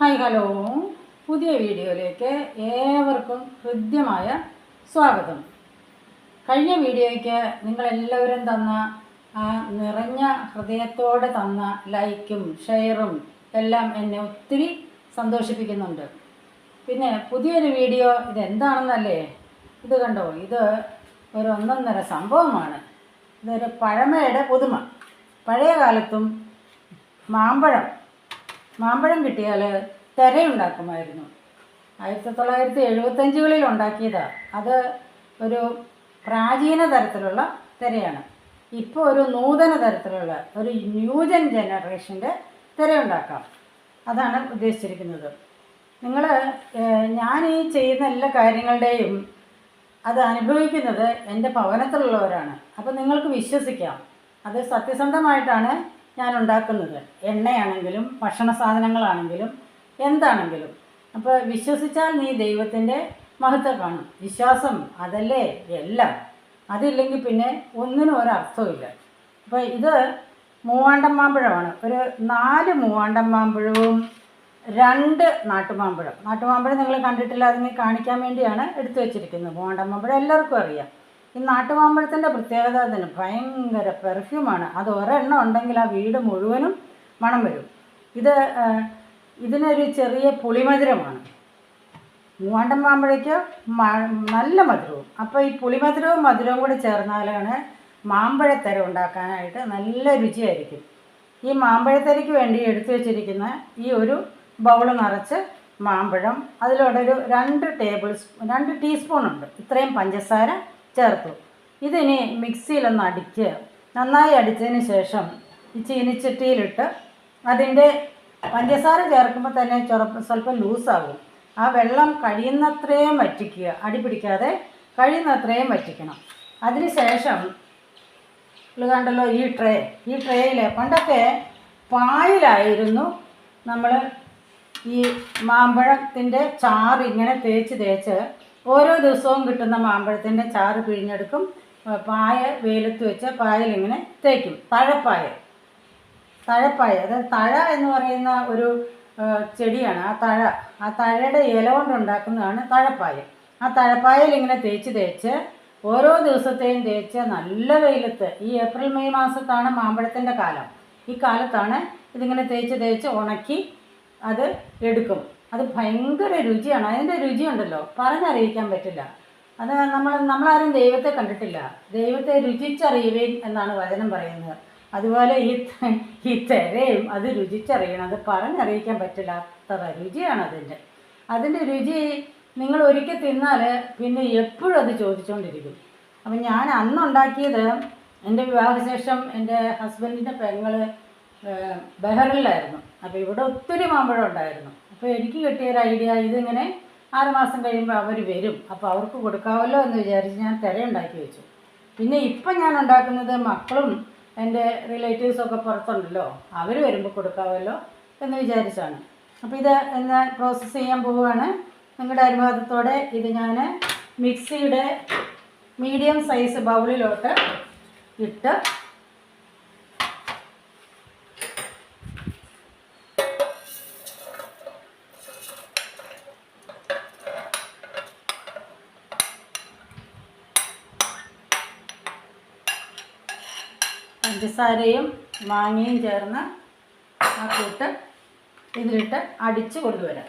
Hi hello. പുതിയ വീഡിയോയിലേക്ക് ഏവർക്കും ഹൃദ്യമായ സ്വാഗതം. കഴിഞ്ഞ വീഡിയോയ്ക്ക് നിങ്ങളെല്ലാവരും തന്ന ആ നിറഞ്ഞ ഹൃദയത്തോടെ തന്ന ലൈക്കും ഷെയറും എല്ലാം എന്നെ ഒത്തിരി സന്തോഷിപ്പിക്കുന്നുണ്ട്. പിന്നെ പുതിയൊരു വീഡിയോ ഇതെന്താണെന്നല്ലേ? ഇത് കണ്ടോ? ഇത് ഒരു ഒന്നൊന്നര സംഭവമാണ്. ഇതൊരു പഴമയുടെ പുതുമ. പഴയ കാലത്തും മാമ്പഴം മാമ്പഴം കിട്ടിയാൽ തിരയുണ്ടാക്കുമായിരുന്നു. ആയിരത്തി തൊള്ളായിരത്തി എഴുപത്തഞ്ചുകളിൽ ഉണ്ടാക്കിയതാണ് അത് ഒരു പ്രാചീന തരത്തിലുള്ള തിരയാണ്. ഇപ്പോൾ ഒരു നൂതന തരത്തിലുള്ള ഒരു ന്യൂജൻ ജനറേഷന്റെ തിരയുണ്ടാക്കാം. അതാണ് ഉദ്ദേശിച്ചിരിക്കുന്നത്. നിങ്ങൾ ഞാൻ ഈ ചെയ്യുന്ന എല്ലാ കാര്യങ്ങളുടെയും അത് അനുഭവിക്കുന്നത് എന്റെ ഭവനത്തിലുള്ളവരാണ്. അപ്പോൾ നിങ്ങൾക്ക് വിശ്വസിക്കാം. അത് സത്യസന്ധമായിട്ടാണ് ഞാൻ ഉണ്ടാക്കുന്നത് എണ്ണയാണെങ്കിലും ഭക്ഷണ സാധനങ്ങളാണെങ്കിലും എന്താണെങ്കിലും. അപ്പോൾ വിശ്വസിച്ചാൽ നീ ദൈവത്തിന്റെ മഹത്വം കാണും. വിശ്വാസം അതല്ലേ എല്ലാം. അതില്ലെങ്കിൽ പിന്നെ ഒന്നിനും ഒരർത്ഥവുമില്ല. അപ്പോൾ ഇത് മൂവാണ്ടം മാമ്പഴമാണ് ഒരു നാല് മൂവാണ്ടം മാമ്പഴവും രണ്ട് നാട്ടുമാമ്പഴം. നാട്ടുമാമ്പഴം നിങ്ങൾ കണ്ടിട്ടില്ല അതിനെ കാണിക്കാൻ വേണ്ടിയാണ് എടുത്തു വെച്ചിരിക്കുന്നത്. മൂവാണ്ടം മാമ്പഴം എല്ലാവർക്കും അറിയാം. ഈ നാട്ടുമാമ്പഴത്തിന്റെ പ്രത്യേകത അതിന് ഭയങ്കര പെർഫ്യൂമാണ് അത് ഒരെണ്ണം ഉണ്ടെങ്കിൽ ആ വീട് മുഴുവനും മണം വരും. ഇത് ഇതിനൊരു ചെറിയ പുളിമധുരമാണ്. മൂവാണ്ടൻ മാമ്പഴയ്ക്ക് നല്ല മധുരവും. അപ്പോൾ ഈ പുളിമധുരവും മധുരവും കൂടി ചേർന്നാലാണ് മാമ്പഴത്തര ഉണ്ടാക്കാനായിട്ട് നല്ല രുചിയായിരിക്കും. ഈ മാമ്പഴത്തരയ്ക്ക് വേണ്ടി എടുത്തു വച്ചിരിക്കുന്ന ഈ ഒരു ബൗൾ നിറച്ച് മാമ്പഴം അതിലൂടെ ഒരു രണ്ട് ടേബിൾ സ്പൂൺ രണ്ട് ടീസ്പൂൺ ഉണ്ട്. ഇത്രയും പഞ്ചസാര ചേർത്തു. ഇതിനി മിക്സിയിലൊന്ന് അടിക്കുക. നന്നായി അടിച്ചതിന് ശേഷം ഈ ചീനിച്ചട്ടിയിലിട്ട് അതിന്റെ പഞ്ചസാര ചേർക്കുമ്പോൾ തന്നെ ചൊറപ്പ് സ്വല്പം ലൂസാകും. ആ വെള്ളം കഴിയുന്നത്രയും വറ്റിക്കുക. അടി പിടിക്കാതെ കഴിയുന്നത്രയും വറ്റിക്കണം. അതിന് ശേഷം ഇത് കണ്ടല്ലോ ഈ ട്രേ ഈ ട്രേയിൽ പണ്ടൊക്കെ പായിലായിരുന്നു നമ്മൾ ഈ മാമ്പഴത്തിന്റെ ചാറ് ഇങ്ങനെ തേച്ച് തേച്ച് ഓരോ ദിവസവും കിട്ടുന്ന മാമ്പഴത്തിന്റെ ചാറ് പിഴിഞ്ഞെടുക്കും. പായ വെയിലത്ത് വെച്ച് പായലിങ്ങനെ തേക്കും. തഴപ്പായ. തഴപ്പായ. അതായത് തഴ എന്ന് പറയുന്ന ഒരു ചെടിയാണ്. ആ തഴ. ആ തഴയുടെ ഇല കൊണ്ടുണ്ടാക്കുന്നതാണ് തഴപ്പായ. ആ തഴപ്പായയിൽ ഇങ്ങനെ തേച്ച് തേച്ച് ഓരോ ദിവസത്തെയും തേച്ച് നല്ല വെയിലത്ത് ഈ ഏപ്രിൽ മെയ് മാസത്താണ് മാമ്പഴത്തിന്റെ കാലം. ഈ കാലത്താണ് ഇതിങ്ങനെ തേച്ച് തേച്ച് ഉണക്കി അത് എടുക്കും. അത് ഭയങ്കര രുചിയാണ്. അതിന്റെ രുചിയുണ്ടല്ലോ. പറഞ്ഞറിയിക്കാൻ പറ്റില്ല. അത് നമ്മൾ നമ്മളാരും ദൈവത്തെ കണ്ടിട്ടില്ല. ദൈവത്തെ രുചിച്ചറിയുവേൻ എന്നാണ് വചനം പറയുന്നത്. അതുപോലെ ഈ ഈ തെരയും അത് രുചിച്ചറിയണം. അത് പറഞ്ഞറിയിക്കാൻ അത്ര രുചിയാണ് അതിന്റെ അതിന്റെ രുചി നിങ്ങൾ ഒരിക്കൽ തിന്നാൽ പിന്നെ എപ്പോഴും അത് ചോദിച്ചുകൊണ്ടിരിക്കും അപ്പം ഞാൻ അന്നുണ്ടാക്കിയത് എന്റെ വിവാഹശേഷം എന്റെ ഹസ്ബൻഡിന്റെ പെങ്ങൾ ബഹറിലായിരുന്നു അപ്പോൾ ഇവിടെ ഒത്തിരി മാമ്പഴം ഉണ്ടായിരുന്നു. അപ്പോൾ എനിക്ക് കിട്ടിയൊരു ഐഡിയ ഇതിങ്ങനെ ആറുമാസം കഴിയുമ്പോൾ അവർ വരും. അപ്പോൾ അവർക്ക് കൊടുക്കാമല്ലോ എന്ന് വിചാരിച്ച് ഞാൻ തിരയുണ്ടാക്കി വെച്ചു. പിന്നെ ഇപ്പം ഞാൻ ഉണ്ടാക്കുന്നത് മക്കളും എന്റെ റിലേറ്റീവ്സൊക്കെ പുറത്തുണ്ടല്ലോ അവർ വരുമ്പോൾ കൊടുക്കാമല്ലോ എന്ന് വിചാരിച്ചാണ്. അപ്പോൾ ഇത് എന്ന് പ്രോസസ്സ് ചെയ്യാൻ പോവുകയാണ് നിങ്ങളുടെ അനുവാദത്തോടെ ഇത് ഞാൻ മിക്സിയുടെ മീഡിയം സൈസ് ബൗളിലോട്ട് ഇട്ട് പഞ്ചസാരയും മാങ്ങയും ചേർന്ന് ആ കൂട്ട് ഇതിലിട്ട് അടിച്ച് കൊണ്ടുവരാം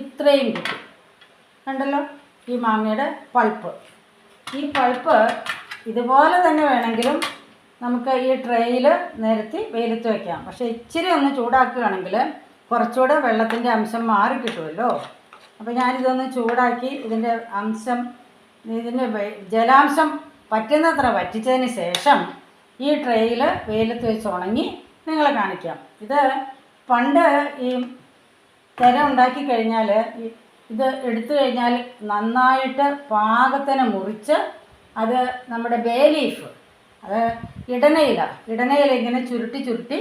ഇത്രയും കിട്ടും. കണ്ടല്ലോ? ഈ മാങ്ങയുടെ പൾപ്പ്. ഈ പൾപ്പ് ഇതുപോലെ തന്നെ വേണമെങ്കിലും നമുക്ക് ഈ ട്രേയിൽ നിരത്തി വെയിലത്ത് വയ്ക്കാം പക്ഷേ ഇച്ചിരി ഒന്ന് ചൂടാക്കുകയാണെങ്കിൽ കുറച്ചുകൂടെ വെള്ളത്തിന്റെ അംശം മാറി കിട്ടുമല്ലോ. അപ്പോൾ ഞാനിതൊന്ന് ചൂടാക്കി ഇതിന്റെ അംശം ഇതിന്റെ ജലാംശം പറ്റുന്നത്ര വറ്റിച്ചതിന് ശേഷം ഈ ട്രേയിൽ വെയിലത്ത് വെച്ച് ഉണങ്ങി നിങ്ങളെ കാണിക്കാം. ഇത് പണ്ട് ഈ തിര ഉണ്ടാക്കി കഴിഞ്ഞാൽ ഇത് എടുത്തു കഴിഞ്ഞാൽ നന്നായിട്ട് പാകത്തിന് മുറിച്ച് അത് നമ്മുടെ ബേ ലീഫ് അത് ഇടനയില ഇടനയില ഇങ്ങനെ ചുരുട്ടി ചുരുട്ടി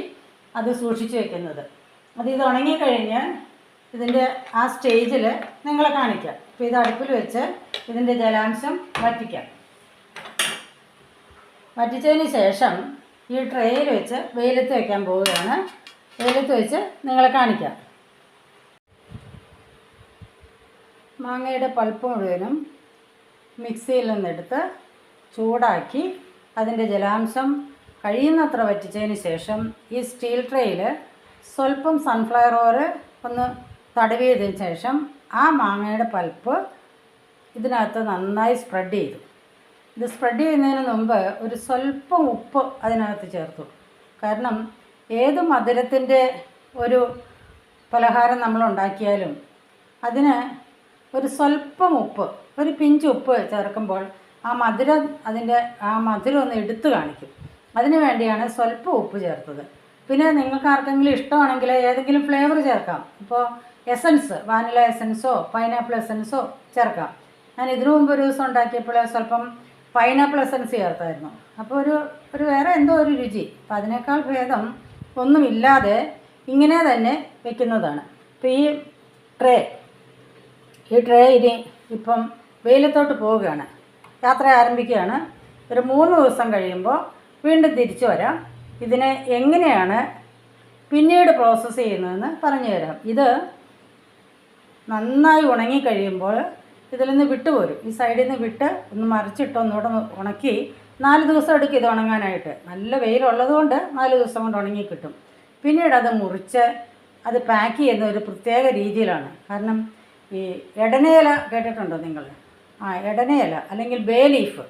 അത് സൂക്ഷിച്ചു വെക്കുന്നത്. അത് ഇത് ഉണങ്ങിക്കഴിഞ്ഞ് ഇതിന്റെ ആ സ്റ്റേജിൽ നിങ്ങളെ കാണിക്കാം. അപ്പോൾ ഇത് അടുപ്പിൽ വെച്ച് ഇതിന്റെ ജലാംശം വറ്റിക്കാം. വറ്റിച്ചതിന് ശേഷം ഈ ട്രേയിൽ വെച്ച് വെയിലത്ത് വയ്ക്കാൻ പോവുകയാണ്. വെയിലത്ത് വെച്ച് നിങ്ങളെ കാണിക്കാം. മാങ്ങയുടെ പൾപ്പ് മുഴുവനും മിക്സിയിൽ നിന്നെടുത്ത് ചൂടാക്കി അതിന്റെ ജലാംശം കഴിയുന്നത്ര വറ്റിച്ചതിന് ശേഷം ഈ സ്റ്റീൽ ട്രേയിൽ സ്വല്പം സൺഫ്ലവർ ഓയിൽ ഒന്ന് തടവിയതിന് ശേഷം ആ മാങ്ങയുടെ പൾപ്പ് ഇതിനകത്ത് നന്നായി സ്പ്രെഡ് ചെയ്തു. ഇത് സ്പ്രെഡ് ചെയ്യുന്നതിന് മുമ്പ് ഒരു സ്വല്പം ഉപ്പ് അതിനകത്ത് ചേർത്തു. കാരണം ഏത് മധുരത്തിന്റെ ഒരു പലഹാരം നമ്മൾ ഉണ്ടാക്കിയാലും അതിന് ഒരു സ്വല്പം ഉപ്പ് ഒരു പിഞ്ച് ഉപ്പ് ചേർക്കുമ്പോൾ ആ മധുരം അതിന്റെ ആ മധുരം ഒന്ന് എടുത്തു കാണിക്കും. അതിന് വേണ്ടിയാണ് സ്വല്പം ഉപ്പ് ചേർത്തത്. പിന്നെ നിങ്ങൾക്ക് ആർക്കെങ്കിലും ഇഷ്ടമാണെങ്കിൽ ഏതെങ്കിലും ഫ്ലേവർ ചേർക്കാം. ഇപ്പോൾ എസൻസ് വാനില എസൻസോ പൈനാപ്പിൾ എസൻസോ ചേർക്കാം. ഞാൻ ഇതിനു മുമ്പ് ഒരു ദിവസം ഉണ്ടാക്കിയപ്പോൾ സ്വല്പം പൈനാപ്പിൾ എസൻസ് ചേർത്തായിരുന്നു. അപ്പോൾ ഒരു ഒരു വേറെ എന്തോ ഒരു രുചി. അപ്പോൾ അതിനേക്കാൾ ഭേദം ഒന്നുമില്ലാതെ ഇങ്ങനെ തന്നെ വെക്കുന്നതാണ്. അപ്പോൾ ഈ ട്രേ ഈ ട്രേ ഇപ്പം വെയിലത്തോട്ട് പോവുകയാണ്. യാത്ര ആരംഭിക്കുകയാണ്. ഒരു മൂന്ന് ദിവസം കഴിയുമ്പോൾ വീണ്ടും തിരിച്ചു വരാം. ഇതിനെ എങ്ങനെയാണ് പിന്നീട് പ്രോസസ്സ് ചെയ്യുന്നതെന്ന് പറഞ്ഞു തരാം. ഇത് നന്നായി ഉണങ്ങി കഴിയുമ്പോൾ ഇതിൽ നിന്ന് വിട്ടുപോരും ഈ സൈഡിൽ നിന്ന് വിട്ട് ഒന്ന് മറിച്ചിട്ട് ഒന്നുകൂടെ ഉണക്കി നാല് ദിവസം എടുക്കും ഇത് ഉണങ്ങാനായിട്ട്. നല്ല വെയിലുള്ളത് കൊണ്ട് നാല് ദിവസം കൊണ്ട് ഉണങ്ങി കിട്ടും. പിന്നീട് അത് മുറിച്ച് അത് പാക്ക് ചെയ്യുന്ന ഒരു പ്രത്യേക രീതിയിലാണ്. കാരണം ഈ എടനയില കേട്ടിട്ടുണ്ടോ നിങ്ങൾ? ആ എടനയില അല്ലെങ്കിൽ ബേ ലീഫ്.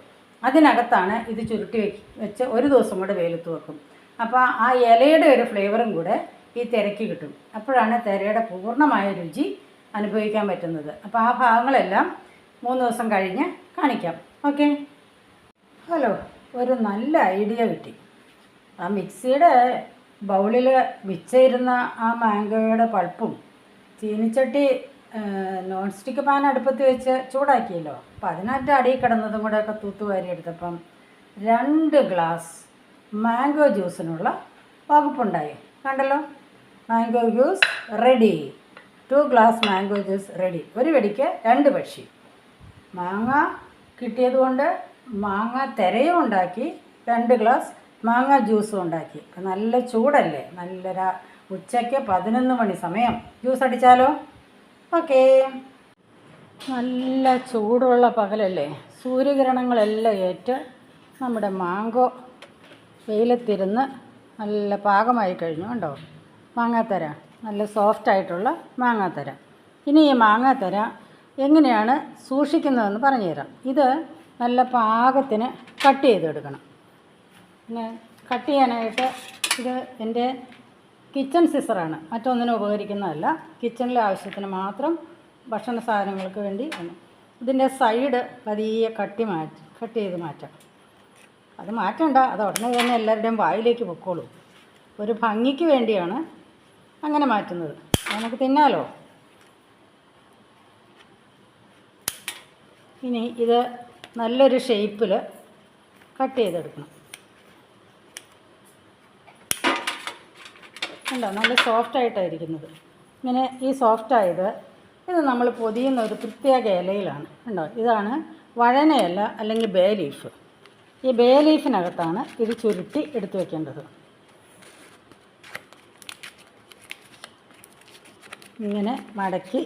അതിനകത്താണ് ഇത് ചുരുട്ടി വെച്ച് ഒരു ദിവസം കൂടെ വെയിലത്ത് വെക്കും. അപ്പോൾ ആ ഇലയുടെ ഒരു ഫ്ലേവറും കൂടെ ഈ തിരക്ക് കിട്ടും. അപ്പോഴാണ് തിരയുടെ പൂർണമായ രുചി അനുഭവിക്കാൻ പറ്റുന്നത്. അപ്പോൾ ആ ഭാഗങ്ങളെല്ലാം മൂന്ന് ദിവസം കഴിഞ്ഞ് കാണിക്കാം. ഓക്കെ? ഹലോ ഒരു നല്ല ഐഡിയ കിട്ടി. ആ മിക്സിയുടെ ബൗളിൽ മിച്ചിരുന്ന ആ മാംഗോയുടെ പൾപ്പും ചീനിച്ചട്ടി നോൺ സ്റ്റിക്ക് പാൻ അടുപ്പത്ത് വെച്ച് ചൂടാക്കിയല്ലോ. അപ്പം അതിനകത്ത് അടിയിൽ കിടന്നതും കൂടെ ഒക്കെ തൂത്തുവാരി എടുത്തപ്പം രണ്ട് ഗ്ലാസ് മാംഗോ ജ്യൂസിനുള്ള വകുപ്പുണ്ടായി. കണ്ടല്ലോ? Mango juice ready. Two glass mango juice ready. ഒരു വെടിക്ക് രണ്ട് പക്ഷി. മാങ്ങ കിട്ടിയതുകൊണ്ട് മാങ്ങ തിരയും ഉണ്ടാക്കി രണ്ട് ഗ്ലാസ് മാങ്ങ ജ്യൂസും ഉണ്ടാക്കി. നല്ല ചൂടല്ലേ? നല്ല ഉച്ചയ്ക്ക് പതിനൊന്ന് മണി സമയം. ജ്യൂസ് അടിച്ചാലോ? ഓക്കേ. നല്ല ചൂടുള്ള പകലല്ലേ? സൂര്യകിരണങ്ങളെല്ലാം ഏറ്റ് നമ്മുടെ മാങ്കോ വെയിലത്തിരുന്ന് നല്ല പാകമായി കഴിഞ്ഞു കണ്ടോ? മാങ്ങാത്തര. നല്ല സോഫ്റ്റ് ആയിട്ടുള്ള മാങ്ങാത്തര. ഇനി ഈ മാങ്ങാത്തര എങ്ങനെയാണ് സൂക്ഷിക്കുന്നതെന്ന് പറഞ്ഞുതരാം. ഇത് നല്ല പാകത്തിന് കട്ട് ചെയ്തെടുക്കണം. പിന്നെ കട്ട് ചെയ്യാനായിട്ട് ഇത് എന്റെ കിച്ചൺ സിസറാണ്. മറ്റൊന്നിനും ഉപകരിക്കുന്നതല്ല. കിച്ചണിലെ ആവശ്യത്തിന് മാത്രം ഭക്ഷണ സാധനങ്ങൾക്ക് വേണ്ടി. ഇതിന്റെ സൈഡ് പതിയെ കട്ടി മാറ്റി കട്ട് ചെയ്ത് മാറ്റാം. അത് മാറ്റണ്ട. അത് ഉടനെ തന്നെ എല്ലാവരുടെയും വായിലേക്ക് പൊക്കോളൂ. ഒരു ഭംഗിക്ക് വേണ്ടിയാണ് അങ്ങനെ മാറ്റുന്നത്. നമുക്ക് തിന്നാലോ? ഇനി ഇത് നല്ലൊരു ഷേപ്പിൽ കട്ട് ചെയ്തെടുക്കണം. കണ്ടോ? നല്ല സോഫ്റ്റ് ആയിട്ടായിരിക്കുന്നത്. ഇങ്ങനെ ഈ സോഫ്റ്റ് ആയത് ഇത് നമ്മൾ പൊതിയുന്ന ഒരു പ്രത്യേക ഇലയിലാണ്. ഉണ്ടോ ഇതാണ് വഴനയില അല്ലെങ്കിൽ ബേ ലീഫ് ഈ ബേ ലീഫിനകത്താണ് ഇത് ചുരുട്ടി എടുത്തു വയ്ക്കേണ്ടത് ഇങ്ങനെ മടക്കി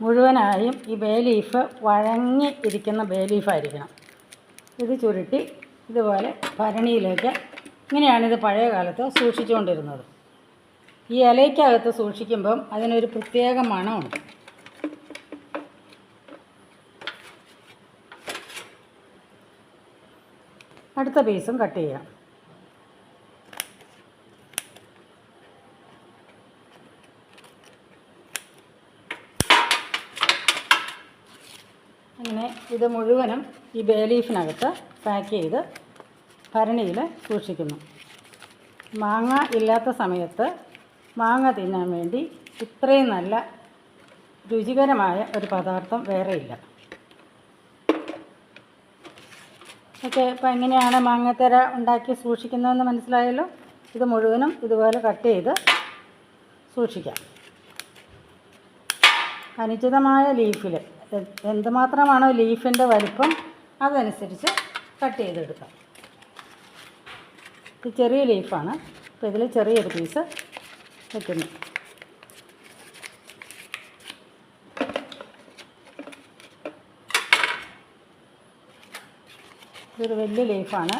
മുഴുവനായും ഈ ബേ ലീഫ് വഴങ്ങി ഇരിക്കുന്ന ബേ ലീഫായിരിക്കണം ഇത് ചുരുട്ടി ഇതുപോലെ ഭരണിയിലേക്ക് ഇങ്ങനെയാണിത് പഴയ കാലത്ത് സൂക്ഷിച്ചുകൊണ്ടിരുന്നത്. ഈ ഇലയ്ക്കകത്ത് സൂക്ഷിക്കുമ്പം അതിനൊരു പ്രത്യേക മണമുണ്ട്. അടുത്ത പീസും കട്ട് ചെയ്യാം. അങ്ങനെ ഇത് മുഴുവനും ഈ ബേലീഫിനകത്ത് പാക്ക് ചെയ്ത് ഭരണിയിൽ സൂക്ഷിക്കുന്നു. മാങ്ങ ഇല്ലാത്ത സമയത്ത് മാങ്ങ തിന്നാൻ വേണ്ടി ഇത്രയും നല്ല രുചികരമായ ഒരു പദാർത്ഥം വേറെയില്ല. ഓക്കെ അപ്പോൾ എങ്ങനെയാണ് മാങ്ങത്തര ഉണ്ടാക്കി സൂക്ഷിക്കുന്നതെന്ന് മനസ്സിലായല്ലോ? ഇത് മുഴുവനും ഇതുപോലെ കട്ട് ചെയ്ത് സൂക്ഷിക്കാം. അനുചിതമായ ലീഫിൽ എന്തുമാത്രമാണോ ലീഫിന്റെ വലിപ്പം അതനുസരിച്ച് കട്ട് ചെയ്തെടുക്കാം. ഇത് ചെറിയ ലീഫാണ്. അപ്പോൾ ഇതിൽ ചെറിയൊരു പീസ് വയ്ക്കുന്നു ഇതൊരു വലിയ ലീഫാണ്.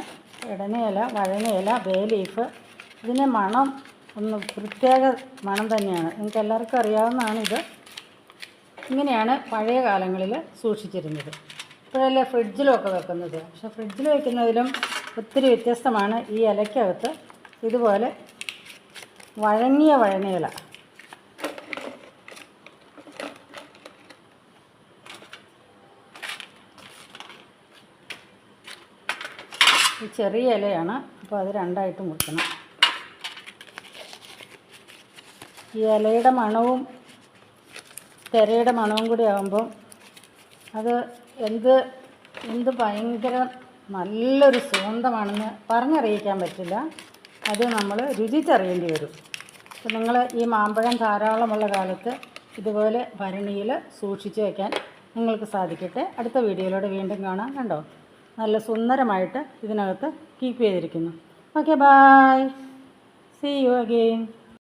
ഇടനയില വഴനയില ബേ ലീഫ്. ഇതിന്റെ മണം ഒന്ന് പ്രത്യേക മണം തന്നെയാണ്. നിങ്ങൾക്ക് എല്ലാവർക്കും അറിയാവുന്നതാണ് ഇത്. ഇങ്ങനെയാണ് പഴയ കാലങ്ങളിൽ സൂക്ഷിച്ചിരുന്നത്. ഇപ്പോഴല്ലേ ഫ്രിഡ്ജിലൊക്കെ വെക്കുന്നത്. പക്ഷേ ഫ്രിഡ്ജിൽ വെക്കുന്നതിലും ഒത്തിരി വ്യത്യസ്തമാണ് ഈ ഇലയ്ക്കകത്ത് ഇതുപോലെ വഴങ്ങിയ വഴനയില ഈ ചെറിയ ഇലയാണ്. അപ്പോൾ അത് രണ്ടായിട്ട് മുറിക്കണം. ഈ ഇലയുടെ മണവും തിരയുടെ മണവും കൂടി ആകുമ്പോൾ അത് എന്ത് എന്ത് ഭയങ്കര നല്ലൊരു സുഗന്ധമാണെന്ന് പറഞ്ഞറിയിക്കാൻ പറ്റില്ല. അത് നമ്മൾ രുചിച്ചറിയേണ്ടി വരും. അപ്പോൾ നിങ്ങൾ ഈ മാമ്പഴം ധാരാളമുള്ള കാലത്ത് ഇതുപോലെ ഭരണിയിൽ സൂക്ഷിച്ചു വയ്ക്കാൻ നിങ്ങൾക്ക് സാധിക്കട്ടെ. അടുത്ത വീഡിയോയിലൂടെ വീണ്ടും കാണാം. കണ്ടോ? നല്ല സുന്ദരമായിട്ട് ഇതിനകത്ത് കീപ്പ് ചെയ്തിരിക്കുന്നു. Okay bye see you again